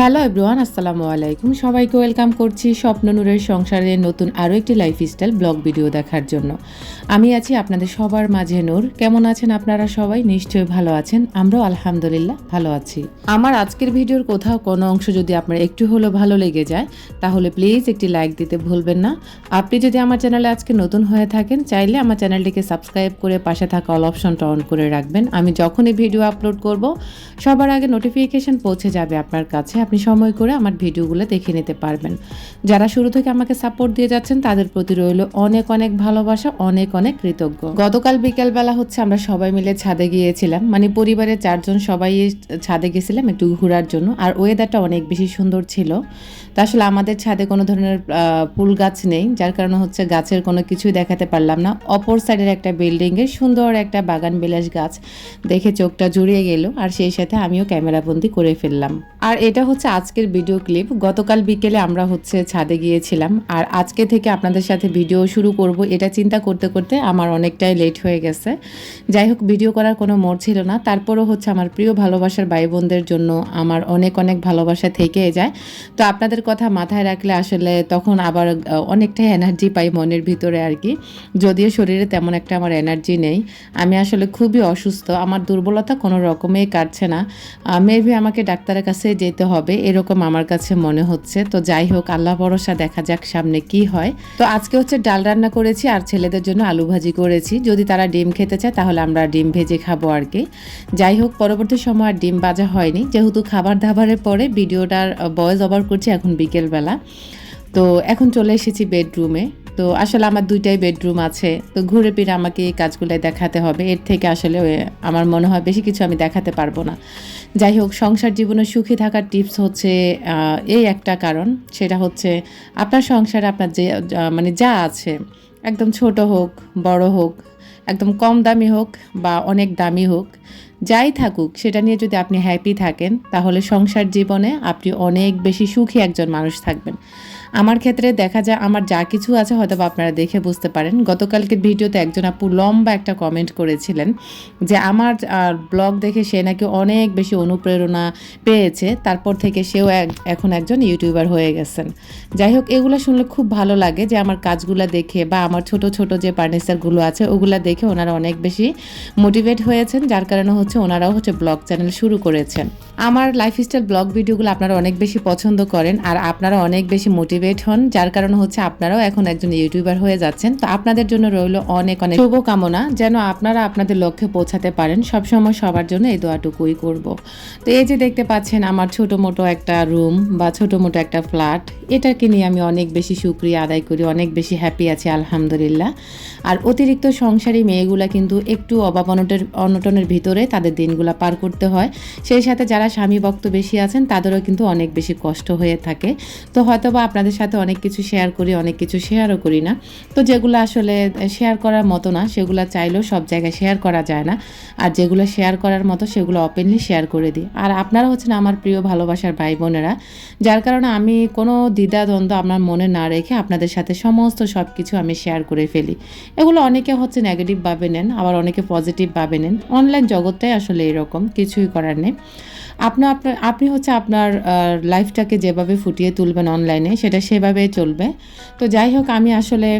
Hello everyone, আসসালামু আলাইকুম। সবাইকে ওয়েলকাম করছি স্বপ্ন নূরের সংসারের নতুন আরও একটি লাইফস্টাইল ব্লগ ভিডিও দেখার জন্য। আমি আছি আপনাদের সবার মাঝে নূর। কেমন আছেন আপনারা সবাই? নিশ্চয়ই ভালো আছেন। আমরাও আলহামদুলিল্লাহ ভালো আছি। আমার আজকের ভিডিওর কোথাও কোনো অংশ যদি আপনার একটু হলেও ভালো লেগে যায়, তাহলে প্লিজ একটি লাইক দিতে ভুলবেন না। আপনি যদি আমার চ্যানেলে আজকে নতুন হয়ে থাকেন, চাইলে আমার চ্যানেলটিকে সাবস্ক্রাইব করে পাশে থাকা অল অপশনটা অন করে রাখবেন। আমি যখনই ভিডিও আপলোড করব, সবার আগে নোটিফিকেশন পৌঁছে যাবে আপনার কাছে। আপনি সময় করে আমার ভিডিওগুলো দেখে নিতে পারবেন। যারা শুরু থেকে আমাকে সাপোর্ট দিয়ে যাচ্ছেন, তাদের প্রতি রইল অনেক অনেক ভালোবাসা, অনেক অনেক কৃতজ্ঞ। গতকাল বিকেলবেলা হচ্ছে আমরা সবাই মিলে ছাদে গিয়েছিলাম। মানে পরিবারের চারজন সবাই ছাদে গেছিলাম একটু ঘোরার জন্য। আর ওয়েদারটা অনেক বেশি সুন্দর ছিল। তা আসলে আমাদের ছাদে কোনো ধরনের ফুল গাছ নেই। যার কারণে হচ্ছে গাছের কোনো কিছুই দেখাতে পারলাম না। অপর সাইডের একটা বিল্ডিংয়ের সুন্দর একটা বাগান বিলাস গাছ দেখে চোখটা জুড়িয়ে গেল। আর সেই সাথে আমিও ক্যামেরাবন্দি করে ফেললাম। আর এটা হচ্ছে আজকের ভিডিও ক্লিপ। গতকাল বিকেলে আমরা হচ্ছে ছাদে গিয়েছিলাম আর আজকে থেকে আপনাদের সাথে ভিডিও শুরু করব। এটা চিন্তা করতে করতে আমার অনেকটাই লেট হয়ে গেছে। যাই হোক, ভিডিও করার কোনো মোড় ছিল না। তারপরও হচ্ছে আমার প্রিয় ভালোবাসার ভাই বোনদের জন্য আমার অনেক অনেক ভালোবাসা থেকে যায়। তো আপনাদের কথা মাথায় রাখলে আসলে তখন আবার অনেকটাই এনার্জি পাই মনের ভিতরে আর কি। যদিও শরীরে তেমন একটা আমার এনার্জি নেই। আমি আসলে খুবই অসুস্থ। আমার দুর্বলতা কোনো রকমেই কাটছে না। মেবি আমাকে ডাক্তারের কাছে যেতে হবে। এরকম আমার কাছে মনে হচ্ছে। তো যাই হোক, আল্লাহ ভরসা, দেখা যাক সামনে কি হয়। তো আজকে হচ্ছে ডাল রান্না করেছি আর ছেলেদের জন্য আলু ভাজি করেছি। যদি তারা ডিম খেতে চায়, তাহলে আমরা ডিম ভেজে খাব আর কি। যাই হোক, পরবর্তী সময় আর ডিম বাজা হয়নি। যেহেতু খাবার দাবারের পরে ভিডিওটার বয়স ওভার করছি এখন বিকেলবেলা। তো এখন চলে এসেছি বেডরুমে তো আসলে আমার দুইটাই বেডরুম আছে। তো ঘুরে ফিরে আমাকে এই কাজগুলো দেখাতে হবে। এর থেকে আসলে আমার মনে হয় বেশি কিছু আমি দেখাতে পারব না। যাই হোক, সংসার জীবনে সুখী থাকার টিপস হচ্ছে এই একটা কারণ। সেটা হচ্ছে আপনার সংসারে আপনার যে মানে যা আছে, একদম ছোট হোক, বড় হোক, একদম কম দামি হোক বা অনেক দামি হোক, যাই থাকুক, সেটা নিয়ে যদি আপনি হ্যাপি থাকেন, তাহলে সংসার জীবনে আপনি অনেক বেশি সুখী একজন মানুষ থাকবেন। আমার ক্ষেত্রে দেখা যায় আমার যা কিছু আছে হয়তো আপনারা দেখে বুঝতে পারেন। গতকালকের ভিডিওতে একজন আপু লম্বা একটা কমেন্ট করেছিলেন যে, আমার ব্লগ দেখে সে নাকি অনেক বেশি অনুপ্রেরণা পেয়েছে। তারপর থেকে সেও এখন একজন ইউটিউবার হয়ে গেছেন। যাই হোক, এগুলো শুনলে খুব ভালো লাগে যে, আমার কাজগুলো দেখে বা আমার ছোট ছোট যে ফার্নিচারগুলো আছে, ওগুলো দেখে ওনারা অনেক বেশি মোটিভেট হয়েছেন। যার কারণে হচ্ছে ওনারাও হচ্ছে ব্লগ চ্যানেল শুরু করেছেন। আমার লাইফস্টাইল ব্লগ ভিডিওগুলো আপনারা অনেক বেশি পছন্দ করেন আর আপনারা অনেক বেশি মোটিভেট হন, যার কারণে হচ্ছে আপনারাও এখন একজন ইউটিউবার হয়ে যাচ্ছেন। তো আপনাদের জন্য রইল অনেক অনেক শুভকামনা, যেন আপনারা আপনাদের লক্ষ্যে পৌঁছাতে পারেন। সবসময় সবার জন্য এই দোয়াটুকুই করব। তো এই যে দেখতে পাচ্ছেন আমার ছোট মোটো একটা রুম বা ছোট মোটো একটা ফ্ল্যাট এটাকে নিয়ে আমি অনেক বেশি সুক্রিয়া আদায় করি, অনেক বেশি হ্যাপি আছি, আলহামদুলিল্লাহ। আর অতিরিক্ত সংসারী মেয়েগুলা কিন্তু একটু অভাব অনটনের ভিতরে তাদের দিনগুলা পার করতে হয়। সেই সাথে যারা স্বামী ভক্ত বেশি আছেন, তাদেরও কিন্তু অনেক বেশি কষ্ট হয়ে থাকে। তো হয়তো বা আপনাদের সাথে অনেক কিছু শেয়ার করি, অনেক কিছু শেয়ারও করি না। তো যেগুলো আসলে শেয়ার করার মতো না, সেগুলো চাইলেও সব জায়গায় শেয়ার করা যায় না। আর যেগুলো শেয়ার করার মতো, সেগুলো ওপেনলি শেয়ার করে দিই। আর আপনারা হচ্ছেন আমার প্রিয় ভালোবাসার ভাই বোনেরা, যার কারণে আমি কোনো দ্বিধাদ্বন্দ্ব আমার মনে না রেখে আপনাদের সাথে সমস্ত সব কিছু আমি শেয়ার করে ফেলি। এগুলো অনেকে হচ্ছে নেগেটিভ ভাবে নেন, আবার অনেকে পজিটিভ ভাবে নেন। অনলাইন জগৎটাই আসলে এরকম, কিছুই করার নেই। আপনি আপনার আপনি হচ্ছে আপনার লাইফটাকে যেভাবে ফুটিয়ে তুলবেন অনলাইনে সেটা সেভাবে চলবে। তো যাই হোক, আমি আসলে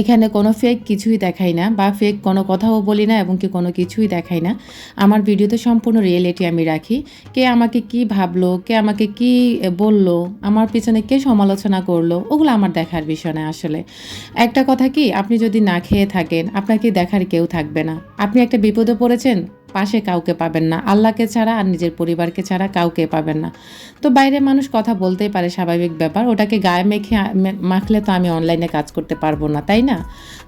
এখানে কোনো ফেক কিছুই দেখাই না বা ফেক কোনো কথাও বলি না এবং কি কোনো কিছুই দেখাই না। আমার ভিডিওতে সম্পূর্ণ রিয়েলিটি আমি রাখি। কে আমাকে কি ভাবলো, কে আমাকে কি বলল, আমার পিছনে কে সমালোচনা করল, ওগুলো আমার দেখার বিষয় না আসলে। একটা কথা কি, আপনি যদি না খেয়ে থাকেন, আপনাকে দেখার কেউ থাকবে না। আপনি একটা বিপদে পড়েছেন পাশে কাউকে পাবেন না। আল্লাহকে ছাড়া আর নিজের পরিবারকে ছাড়া কাউকে পাবেন না। তো বাইরে মানুষ কথা বলতেই পারে, স্বাভাবিক ব্যাপার। ওটাকে গায়ে মেখে মাখলে তো আমি অনলাইনে কাজ করতে পারব না, তাই না?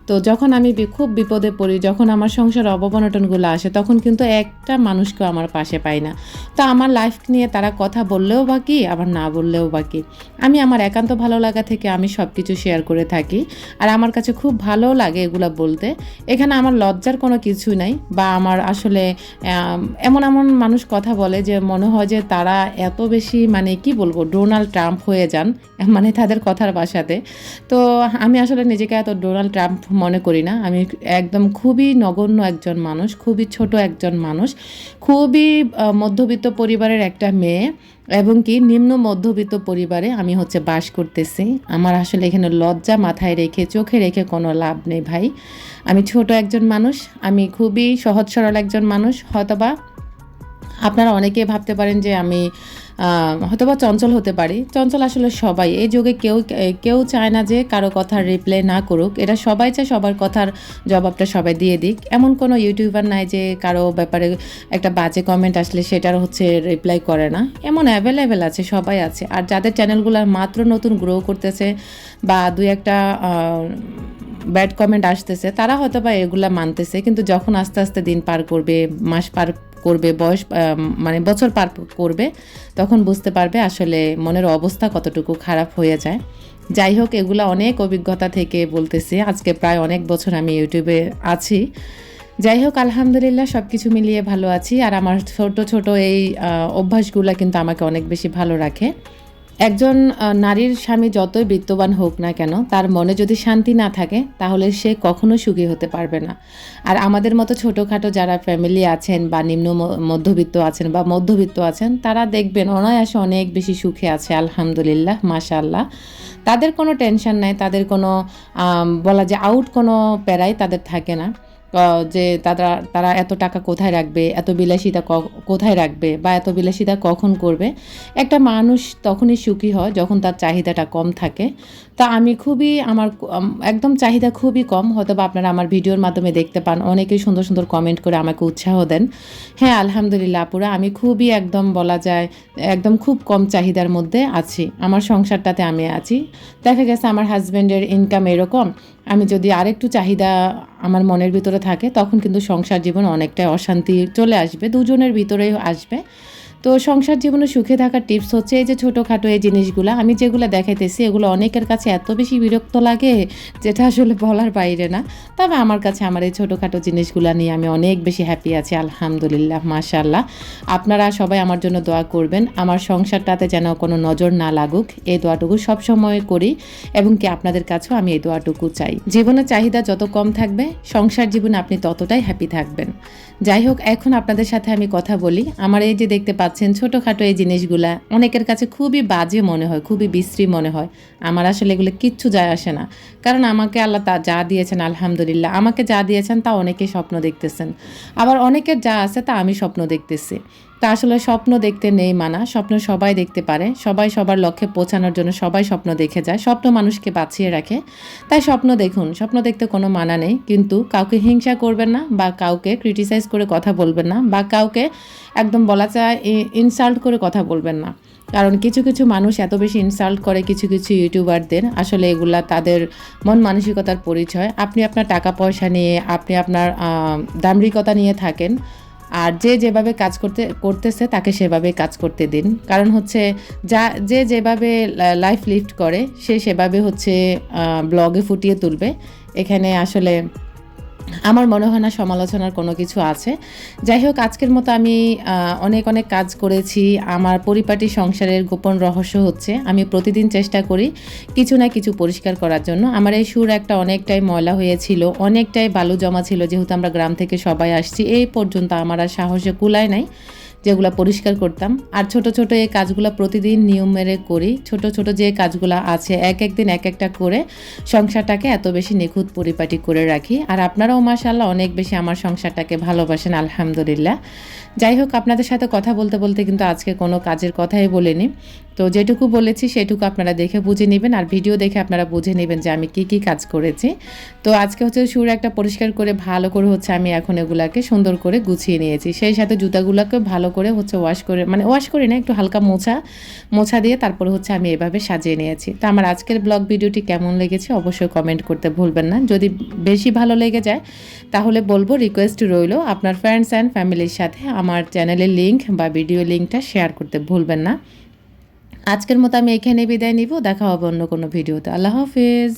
তো যখন আমি খুব বিপদে পড়ি, যখন আমার সংসার অবনটনগুলো আসে, তখন কিন্তু একটা মানুষকেও আমার পাশে পাই না। তো আমার লাইফ নিয়ে তারা কথা বললেও বা কি, আবার না বললেও বা কি। আমি আমার একান্ত ভালো লাগা থেকে আমি সব কিছু শেয়ার করে থাকি। আর আমার কাছে খুব ভালো লাগে এগুলো বলতে। এখানে আমার লজ্জার কোনো কিছু নাই বা আমার আসলে এমন এমন মানুষ কথা বলে যে মনে হয় যে তারা এত বেশি মানে কি বলব, ডোনাল্ড ট্রাম্প হয়ে যান মানে তাদের কথার বাসাতে। তো আমি আসলে নিজেকে এত ডোনাল্ড ট্রাম্প মনে করি না। আমি একদম খুবই নগণ্য একজন মানুষ, খুবই ছোট একজন মানুষ, খুবই মধ্যবিত্ত পরিবারের একটা মেয়ে। এবং কি নিম্ন মধ্যবিত্ত পরিবারে আমি হচ্ছে বাস করতেছি। আমার আসলে এখানে লজ্জা মাথায় রেখে, চোখে রেখে কোনো লাভ নেই ভাই। আমি ছোট একজন মানুষ, আমি খুবই সহজ সরল একজন মানুষ, হয়তোবা আপনারা অনেকে ভাবতে পারেন যে আমি হয়তোবা চঞ্চল হতে পারি। চঞ্চল আসলে সবাই। এই যুগে কেউ কেউ চায় না যে কারও কথার রিপ্লাই না করুক। এটা সবাই চায় সবার কথার জবাবটা সবাই দিয়ে দিক। এমন কোনো ইউটিউবার নাই যে কারও ব্যাপারে একটা বাজে কমেন্ট আসলে সেটার হচ্ছে রিপ্লাই করে না। এমন অ্যাভেলেবেল আছে, সবাই আছে। আর যাদের চ্যানেলগুলো মাত্র নতুন গ্রো করতেছে বা দুই একটা ব্যাড কমেন্ট আসতেছে, তারা হয়তো বা এগুলা মানতেছে, কিন্তু যখন আস্তে আস্তে দিন পার করবে, মাস পার করবে, বয়স মানে বছর পার করবে, তখন বুঝতে পারবে আসলে মনের অবস্থা কতটুকু খারাপ হয়ে যায়। যাই হোক, এগুলো অনেক অভিজ্ঞতা থেকে বলতেছি, আজকে প্রায় অনেক বছর আমি ইউটিউবে আছি। যাই হোক, আলহামদুলিল্লাহ সব কিছু মিলিয়ে ভালো আছি, আর আমার ছোট ছোট এই অভ্যাসগুলো কিন্তু আমাকে অনেক বেশি ভালো রাখে। একজন নারীর স্বামী যতই বিত্তবান হোক না কেন, তার মনে যদি শান্তি না থাকে, তাহলে সে কখনো সুখী হতে পারবে না। আর আমাদের মতো ছোটোখাটো যারা ফ্যামিলি আছেন বা নিম্ন মধ্যবিত্ত আছেন বা মধ্যবিত্ত আছেন, তারা দেখবেন অনায়াসে অনেক বেশি সুখে আছে, আলহামদুলিল্লাহ মাশাল্লাহ তাদের কোনো টেনশন নাই, তাদের কোনো বলা যে আউট কোনো প্যারাই তাদের থাকে না। যে তারা তারা এত টাকা কোথায় রাখবে? এত বিলাসিতা কোথায় রাখবে? বা এত বিলাসিতা কখন করবে? একটা মানুষ তখনই সুখী হয় যখন তার চাহিদাটা কম থাকে। তা আমি খুবই আমার একদম চাহিদা খুবই কম। হয়তো বা আপনারা আমার ভিডিওর মাধ্যমে দেখতে পান। অনেকেই সুন্দর সুন্দর কমেন্ট করে আমাকে উৎসাহ দেন। হ্যাঁ আলহামদুলিল্লাহ আপুরা, আমি খুবই একদম বলা যায়, একদম খুব কম চাহিদার মধ্যে আছি। আমার সংসারটাতে আমি আছি। দেখা গেছে আমার হাজব্যান্ডের ইনকাম এরকম। আমি যদি আরেকটু চাহিদা আমার মনের ভিতরে থাকে, তখন কিন্তু সংসার জীবন অনেকটাই অশান্তি চলে আসবে, দুজনের ভিতরেই আসবে। তো সংসার জীবনে সুখে থাকার টিপস হচ্ছে এই যে ছোটোখাটো এই জিনিসগুলো। আমি যেগুলো দেখাইতেছি, এগুলো অনেকের কাছে এত বেশি বিরক্ত লাগে যেটা আসলে বলার বাইরে না। তবে আমার কাছে আমার এই ছোটোখাটো জিনিসগুলো নিয়ে আমি অনেক বেশি হ্যাপি আছি, আলহামদুলিল্লাহ মাশাল্লাহ আপনারা সবাই আমার জন্য দোয়া করবেন, আমার সংসারটাতে যেন কোনো নজর না লাগুক। এই দোয়াটুকু সবসময় করি এবং কি আপনাদের কাছেও আমি এই দোয়াটুকু চাই। জীবনের চাহিদা যত কম থাকবে, সংসার জীবনে আপনি ততটাই হ্যাপি থাকবেন। যাই হোক, এখন আপনাদের সাথে আমি কথা বলি। আমার এই যে দেখতে পাচ্ছেন ছোটোখাটো এই জিনিসগুলা। অনেকের কাছে খুবই বাজে মনে হয়, খুবই বিশ্রী মনে হয়। আমার আসলে এগুলো কিচ্ছু যায় আসে না। কারণ আমাকে আল্লাহ তা যা দিয়েছেন, আলহামদুলিল্লাহ, আমাকে যা দিয়েছেন তা অনেকে স্বপ্ন দেখতেছেন। আবার অনেকের যা আছে তা আমি স্বপ্ন দেখতেছি। তা আসলে স্বপ্ন দেখতে নেই মানা, স্বপ্ন সবাই দেখতে পারে, সবাই সবার লক্ষ্যে পৌঁছানোর জন্য সবাই স্বপ্ন দেখে যায়, স্বপ্ন মানুষকে বাঁচিয়ে রাখে। তাই স্বপ্ন দেখুন, স্বপ্ন দেখতে কোনো মানা নেই, কিন্তু কাউকে হিংসা করবেন না বা কাউকে ক্রিটিসাইজ করে কথা বলবেন না বা কাউকে একদম বলা চায় ইনসাল্ট করে কথা বলবেন না। কারণ কিছু কিছু মানুষ এত বেশি ইনসাল্ট করে কিছু কিছু ইউটিউবারদের আসলে এগুলা তাদের মন মানসিকতার পরিচয়। আপনি আপনার টাকা পয়সা নিয়ে, আপনি আপনার দাম্রিকতা নিয়ে থাকেন আর যে যেভাবে কাজ করতে, করতেছে তাকে সেভাবে কাজ করতে দিন। কারণ হচ্ছে যা, যে যেভাবে লাইফ লিফ্ট করে, সে সেভাবে হচ্ছে ব্লগে ফুটিয়ে তুলবে। এখানে আসলে আমার মনে হয় না সমালোচনার কোনো কিছু আছে। যাই হোক, আজকের মতো আমি অনেক অনেক কাজ করেছি। আমার পরিপাটি সংসারের গোপন রহস্য হচ্ছে, আমি প্রতিদিন চেষ্টা করি কিছু না কিছু পরিষ্কার করার জন্য। আমার এই সুর একটা অনেকটাই ময়লা হয়েছিল, অনেকটাই বালু জমা ছিল, যেহেতু আমরা গ্রাম থেকে সবাই আসছি, এই পর্যন্ত আমার আর সাহসে কুলায় নাই। যেগুলো পরিষ্কার করতাম। আর ছোট ছোট এই কাজগুলো প্রতিদিন নিয়ম মেরে করি। ছোট ছোট যে কাজগুলো আছে, এক একদিন এক একটা করে সংসারটাকে এত বেশি নিখুঁত পরিপাটি করে রাখি। আর আপনারাও মাসাল্লাহ অনেক বেশি আমার সংসারটাকে ভালোবাসেন, আলহামদুলিল্লাহ। যাই হোক, আপনাদের সাথে কথা বলতে বলতে কিন্তু আজকে কোনো কাজের কথাই বলিনি। তো যেটুকু বলেছি সেটুকু আপনারা দেখে বুঝে নেবেন। আর ভিডিও দেখে আপনারা বুঝে নেবেন যে আমি কি কি কাজ করেছি। তো আজকে হচ্ছে সুর একটা পরিষ্কার করে, ভালো করে হচ্ছে আমি এখন এগুলাকে সুন্দর করে গুছিয়ে নিয়েছি। সেই সাথে জুতাগুলোকে ভালো করে হচ্ছে ওয়াশ করে মানে ওয়াশ করি না, একটু হালকা মোছা মোছা দিয়ে তারপরে হচ্ছে আমি এভাবে সাজিয়ে নিয়েছি। তো আমার আজকের ব্লগ ভিডিওটি কেমন লেগেছে অবশ্যই কমেন্ট করতে ভুলবেন না। যদি বেশি ভালো লেগে যায়, তাহলে বলব রিকোয়েস্ট রইল আপনার ফ্রেন্ডস অ্যান্ড ফ্যামিলির সাথে। আমার চ্যানেলের লিঙ্ক বা ভিডিও লিঙ্কটা শেয়ার করতে ভুলবেন না। আজকের মতো আমি এখানে বিদায় নিব, দেখা হবে অন্য কোনো ভিডিওতে আল্লাহ হাফিজ।